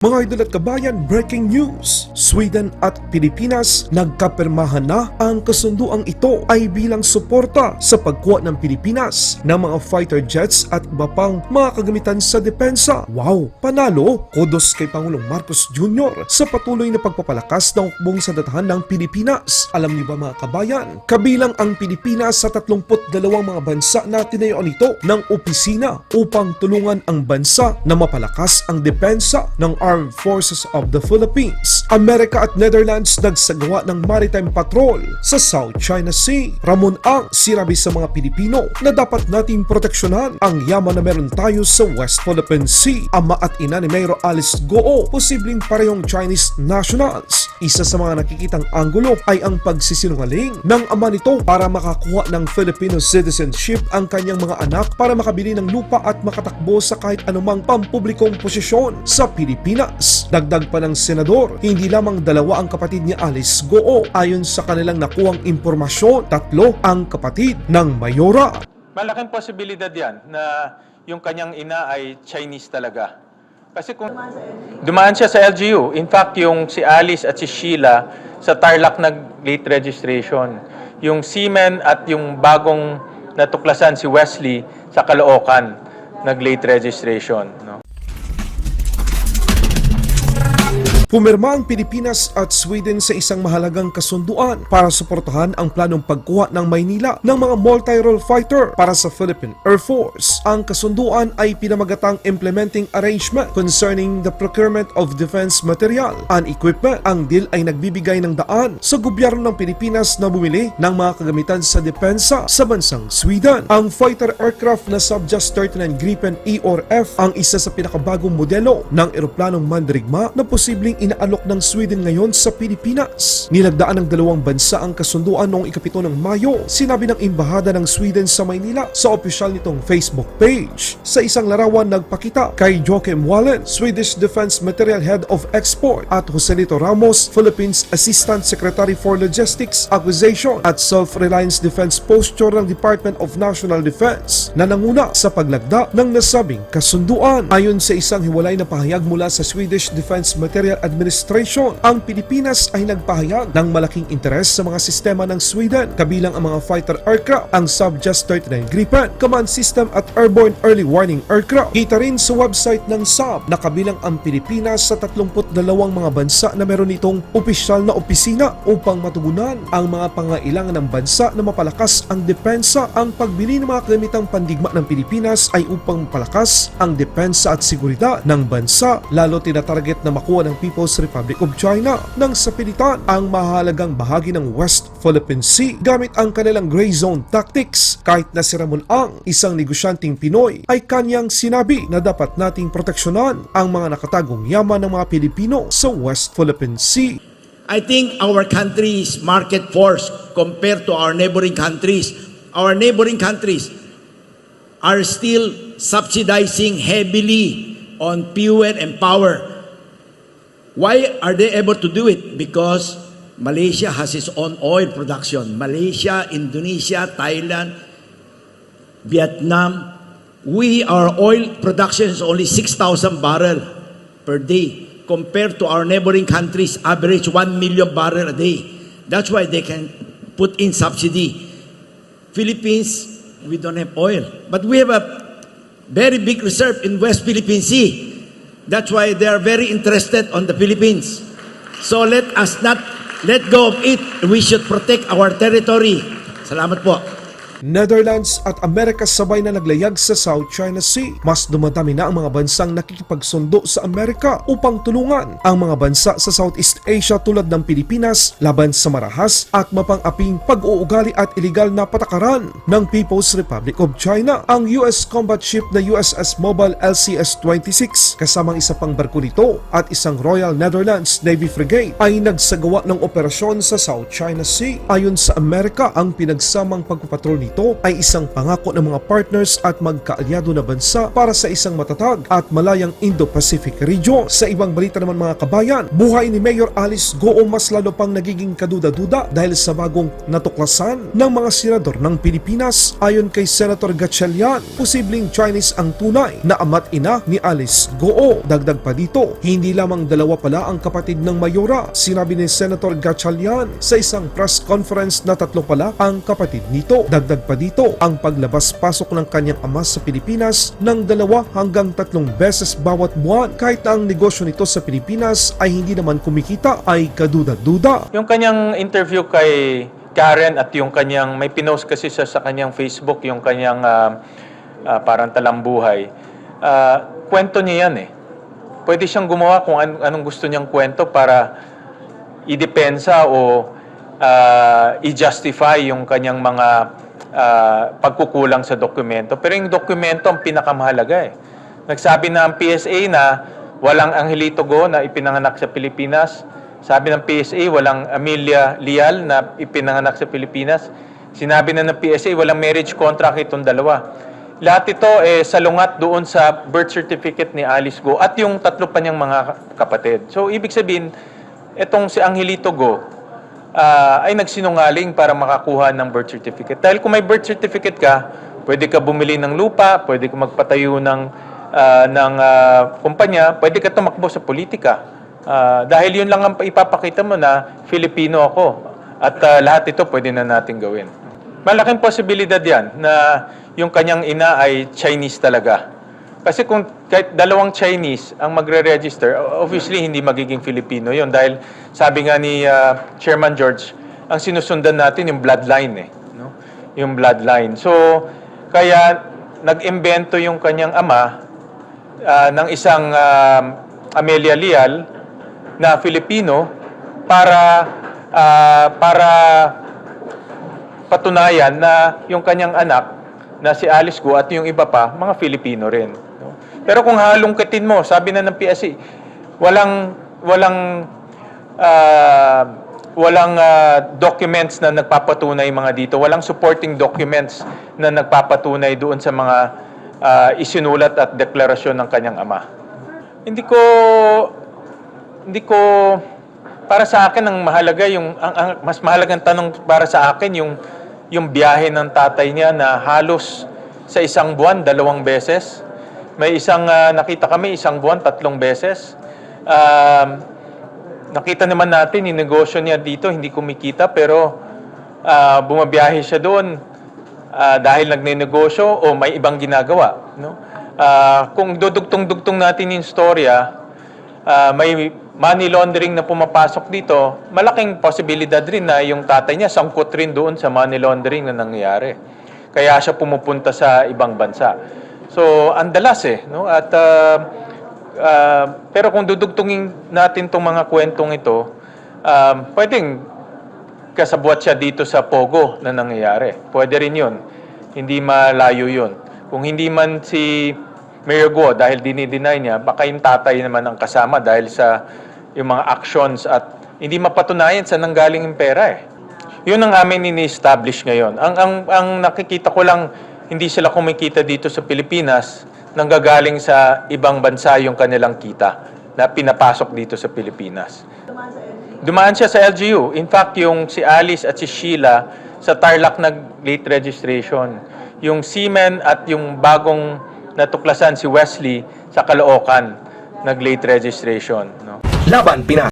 Mga idol at kabayan, breaking news! Sweden at Pilipinas nagkapirmahan na ang kasunduang ito ay bilang suporta sa pagkuha ng Pilipinas ng mga fighter jets at iba pang mga kagamitan sa depensa. Wow! Panalo! Kudos kay Pangulong Marcos Jr. sa patuloy na pagpapalakas ng hukbong sa datahan ng Pilipinas. Alam niyo ba mga kabayan, kabilang ang Pilipinas sa 32 mga bansa na tinayuan nito ng opisina upang tulungan ang bansa na mapalakas ang depensa ng Armed Forces of the Philippines. Amerika at Netherlands nagsagawa ng maritime patrol sa South China Sea. Ramon Ang sinabi sa mga Pilipino na dapat nating proteksyonan ang yaman na meron tayo sa West Philippine Sea. Ama at ina ni Mayor Alice Goo, posibleng parehong Chinese nationals. Isa sa mga nakikitang anggulo ay ang pagsisinungaling ng ama nito para makakuha ng Filipino citizenship ang kanyang mga anak para makabili ng lupa at makatakbo sa kahit anumang pampublikong posisyon sa Pilipinas. Dagdag pa ng senador, hindi lamang dalawa ang kapatid ni Alice Goo. Ayon sa kanilang nakuwang impormasyon, tatlo ang kapatid ng mayora. Malaking posibilidad yan na yung kanyang ina ay Chinese talaga. Kasi kung dumaan siya sa LGU, in fact yung si Alice at si Sheila sa Tarlac nag-late registration. Yung Seaman at yung bagong natuklasan si Wesley sa Caloocan nag-late registration. No? Pumirma ang Pilipinas at Sweden sa isang mahalagang kasunduan para suportahan ang planong pagkuha ng Maynila ng mga multi-role fighter para sa Philippine Air Force. Ang kasunduan ay pinamagatang Implementing Arrangement concerning the procurement of defense material and equipment. Ang deal ay nagbibigay ng daan sa gobyerno ng Pilipinas na bumili ng mga kagamitan sa depensa sa bansang Sweden. Ang fighter aircraft na Subjust 39 Gripen E or F ang isa sa pinakabagong modelo ng eroplanong mandirigma na posibleng inaalok ng Sweden ngayon sa Pilipinas. Nilagdaan ng dalawang bansa ang kasunduan noong ikapito ng Mayo. Sinabi ng Embahada ng Sweden sa Maynila sa opisyal nitong Facebook page. Sa isang larawan nagpakita kay Joachim Wallen, Swedish Defense Material Head of Export at Joselito Ramos, Philippines Assistant Secretary for Logistics, Acquisition at Self-Reliance Defense Posture ng Department of National Defense na nanguna sa paglagda ng nasabing kasunduan. Ayon sa isang hiwalay na pahayag mula sa Swedish Defense Material Administration, ang Pilipinas ay nagpahayag ng malaking interes sa mga sistema ng Sweden, kabilang ang mga fighter aircraft, ang Subjust 39 Gripen, command system at airborne early warning aircraft. Kita rin sa website ng SAB na kabilang ang Pilipinas sa 32 mga bansa na meron itong opisyal na opisina upang matugunan ang mga pangailangan ng bansa na mapalakas ang depensa. Ang pagbili ng mga kagamitang pandigma ng Pilipinas ay upang mapalakas ang depensa at seguridad ng bansa, lalo tinatarget na makuha ng People's Republic of China nang sa pilitan ang mahalagang bahagi ng West Philippine Sea gamit ang kanilang gray zone tactics. Kahit na si Ramon Ang, isang negosyanteng Pinoy, ay kanyang sinabi na dapat nating proteksyonan ang mga nakatagong yaman ng mga Pilipino sa West Philippine Sea. I think our country's market force compared to our neighboring countries, our neighboring countries are still subsidizing heavily on fuel and power. Why are they able to do it? Because Malaysia has its own oil production. Malaysia, Indonesia, Thailand, Vietnam, we, our oil production is only 6,000 barrel per day compared to our neighboring countries average 1 million barrel a day. That's why they can put in subsidy. Philippines, we don't have oil. But we have a very big reserve in West Philippine Sea. That's why they are very interested on the Philippines. So let us not let go of it. We should protect our territory. Salamat po. Netherlands at Amerika sabay na naglayag sa South China Sea. Mas dumadami na ang mga bansang nakikipagsundo sa Amerika upang tulungan ang mga bansa sa Southeast Asia tulad ng Pilipinas laban sa marahas at mapang-aping pag-uugali at iligal na patakaran ng People's Republic of China. Ang US combat ship na USS Mobile LCS-26 kasamang isa pang barko nito at isang Royal Netherlands Navy frigate ay nagsagawa ng operasyon sa South China Sea. Ayon sa Amerika, ang pinagsamang pagpapatrol ito ay isang pangako ng mga partners at magkaalyado na bansa para sa isang matatag at malayang Indo-Pacific region. Sa ibang balita naman mga kabayan, buhay ni Mayor Alice Goo mas lalo pang nagiging kaduda-duda dahil sa bagong natuklasan ng mga senador ng Pilipinas ayon kay Senator Gatchalian, posibleng Chinese ang tunay na ama't ina ni Alice Goo. Dagdag pa dito, hindi lamang dalawa pala ang kapatid ng Mayora. Sinabi ni Senator Gatchalian sa isang press conference na tatlo pala ang kapatid nito. Dagdag pa dito, ang paglabas-pasok ng kanyang ama sa Pilipinas ng dalawa hanggang tatlong beses bawat buwan. Kahit ang negosyo nito sa Pilipinas ay hindi naman kumikita ay kaduda-duda. Yung kanyang interview kay Karen at yung kanyang, may pinost kasi siya sa kanyang Facebook, yung kanyang ah, ah, parang talambuhay. Ah, kwento niya yan eh. Pwede siyang gumawa kung an- anong gusto niyang kwento para idepensa o ah, i-justify yung kanyang mga ah, pagkukulang sa dokumento. Pero yung dokumento ang pinakamahalaga eh. Nagsabi na ang PSA na walang Angelito Go na ipinanganak sa Pilipinas. Sabi ng PSA walang Amelia Lial na ipinanganak sa Pilipinas. Sinabi na ng PSA walang marriage contract itong dalawa. Lahat ito eh salungat doon sa birth certificate ni Alice Go at yung tatlo pa niyang mga kapatid. So ibig sabihin, itong si Angelito Go ah, ay nagsinungaling para makakuha ng birth certificate. Dahil kung may birth certificate ka, pwede ka bumili ng lupa, pwede ka magpatayo ng, ah, ng ah, kumpanya, pwede ka tumakbo sa politika. Ah, dahil yun lang ang ipapakita mo na Filipino ako. At ah, lahat ito pwede na natin gawin. Malaking posibilidad yan na yung kanyang ina ay Chinese talaga. Kasi kung kahit dalawang Chinese ang magre-register, obviously hindi magiging Filipino yon dahil sabi nga ni uh, Chairman George, ang sinusundan natin yung bloodline eh, no? Yung bloodline. So kaya nag-imbento yung kanyang ama ah, ng isang um, Amelia Lial na Filipino para ah, para patunayan na yung kanyang anak na si Alice Go at yung iba pa, mga Filipino rin. Pero kung halongkatin mo, sabi na ng PSC, walang walang ah, walang ah, documents na nagpapatunay mga dito, walang supporting documents na nagpapatunay doon sa mga ah, isinulat at deklarasyon ng kanyang ama. Hindi ko hindi ko para sa akin ang mahalaga yung ang, ang mas mahalagang tanong para sa akin yung yung biyahe ng tatay niya na halos sa isang buwan dalawang beses. May isang ah, nakita kami isang buwan tatlong beses. Um, nakita naman natin yung negosyo niya dito hindi kumikita pero ah, bumabiyahe siya doon ah, dahil nagnenegosyo o may ibang ginagawa, no? Ah, kung dudugtong-dugtong natin yung storya, ah, may money laundering na pumapasok dito, malaking posibilidad rin na yung tatay niya sangkot rin doon sa money laundering na nangyayari. Kaya siya pumupunta sa ibang bansa. So, ang dalas eh, no? At ah, ah, pero kung dudugtungin natin tong mga kwentong ito, um, pwedeng kasabwat siya dito sa Pogo na nangyayari. Pwede rin yun. Hindi malayo yun. Kung hindi man si Mayor Guo dahil dinideny niya, baka yung tatay naman ang kasama dahil sa yung mga actions at hindi mapatunayan sa nanggaling yung pera eh. Yun ang amin ini-establish ngayon. Ang, ang, ang nakikita ko lang, hindi sila kumikita dito sa Pilipinas, nanggagaling sa ibang bansa yung kanilang kita na pinapasok dito sa Pilipinas. Dumaan siya sa LGU. In fact, yung si Alice at si Sheila sa Tarlac nag-late registration. Yung Seaman at yung bagong natuklasan si Wesley sa Caloocan nag-late registration. No? Laban Pinas.